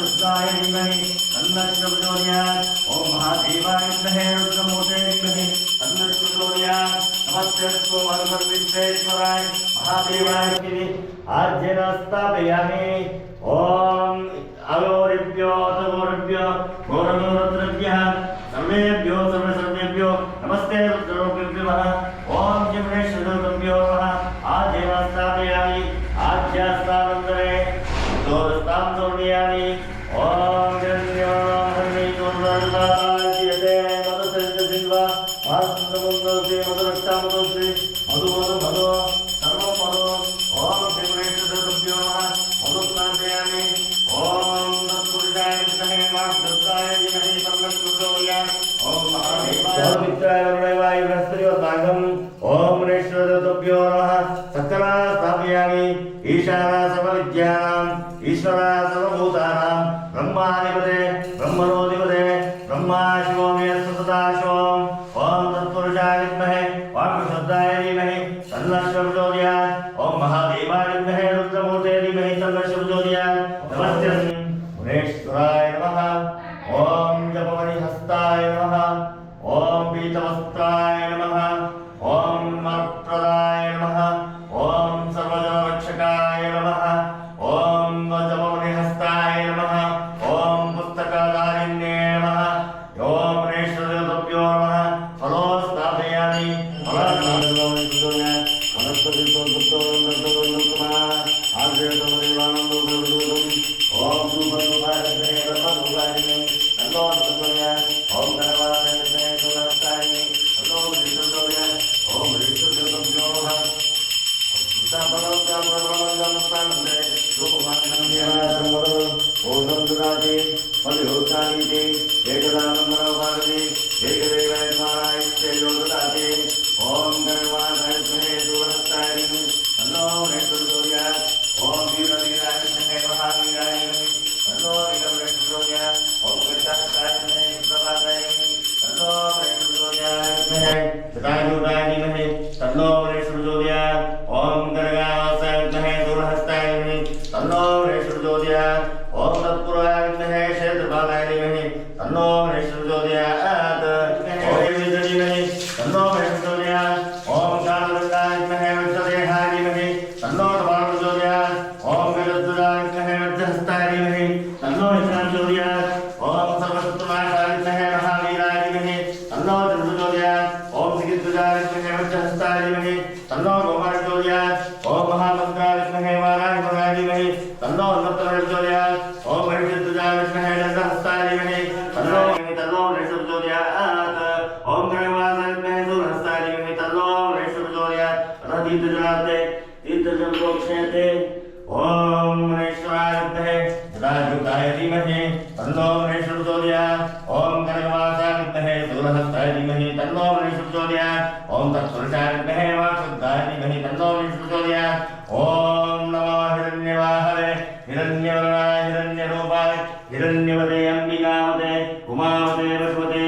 रुद्राय विद्महे तन्नक्षप्रचोदयात् ॐ महादेवाय विद्महे रुद्रमूर्ते विद्महे तन्नक्षप्रचोदयात् नमस्ते हनुमन्विद्वेश्वराय महादेवाय विद्महे आद्येन स्थापयामि ॐ अयोरिभ्यो तमोरिभ्यो घोरघोरत् శ్రీ మధువధు మధు సర్వం మధు ఓం శ్రీమణేశ్వరభ్యో మధుస్నాంతయామి ఓం తత్పురుషాయ విద్మహే వాగ్దత్తాయ ధీమహి తన్నస్తోయ ఓం మహాదేవాయ వాయువాయ బృహస్పతియో సాంగం. ఓం మునేశ్వరభ్యో నమః. సకలా స్థాపయామి ఈశానా సర్వవిద్యానాం ఈశ్వరా బ్రహ్మాధిపతే బ్రహ్మణోధిపతే బ్రహ్మా శివోమే प्रचोदया ओम महादेवाय विद्महे रुद्रमूर्ते धीमहि तन्नः प्रचोदयात् नमस्ते गुणेश्वराय नमः ओम जपवत् 很咯人是不的？प्रचोदयात् ॐ कनकवासाय विद्महे मधुरहस्ताय धीमहि तन्नो मणिः प्रचोदयात् ॐ तत्सुरसाय विद्महे वासुद्धाय धीमहि तन्नो मणिः प्रचोदयात् ॐ नमो हिरण्यवाहवे हिरण्यवर्णाय हिरण्यरूपाय हिरण्यवदे अम्बिकावते उमावते वसुवते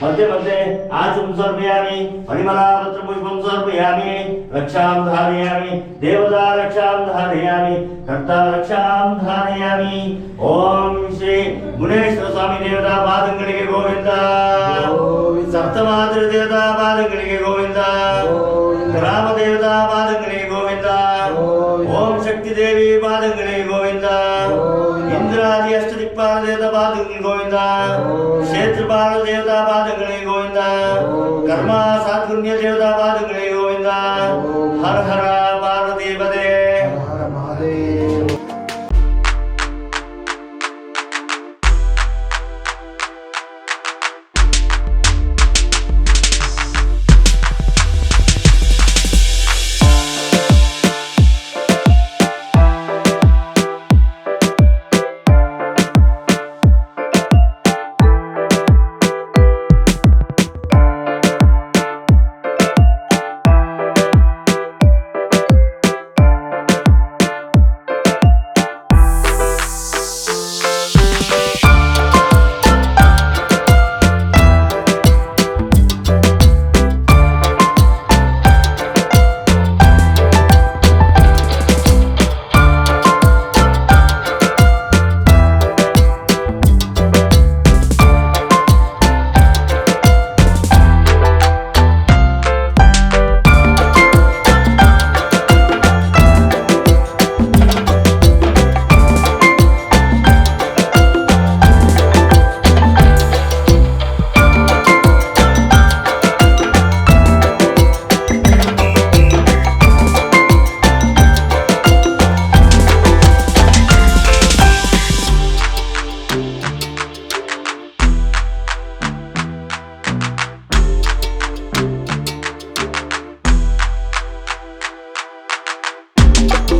మధ్య మధ్య ఆచం సమర్పయామి పరిమళాపత్ర పుష్పం సమర్పయామి రక్షాం ధారయామి దేవతా రక్షాం ధారయామి కర్త రక్షాం ధారయామి ఓం శ్రీ గుణేశ్వర స్వామి దేవతా పాదంగళికి గోవింద సప్తమాతృ దేవతా పాదంగళికి గోవింద గ్రామ దేవతా పాదంగళికి గోవింద ఓం శక్తి దేవి పాదంగళికి గోవింద ఇంద్రాది అష్ట ಕ್ಷೇತ್ರಪಾಲದೇದ ಪಾದಗಳಿಗೆ ಗೋವಿಂದ ಕ್ಷೇತ್ರಪಾಲ ದೇವತಾ ಪಾದಗಳಿಗೆ ಗೋವಿಂದ ಕರ್ಮ ಸಾಧುನ್ಯ ದೇವತಾ ಪಾದಗಳಿಗೆ ಗೋವಿಂದ ಹರ ಹರ ಪಾರ್ವತಿ ಪದೇ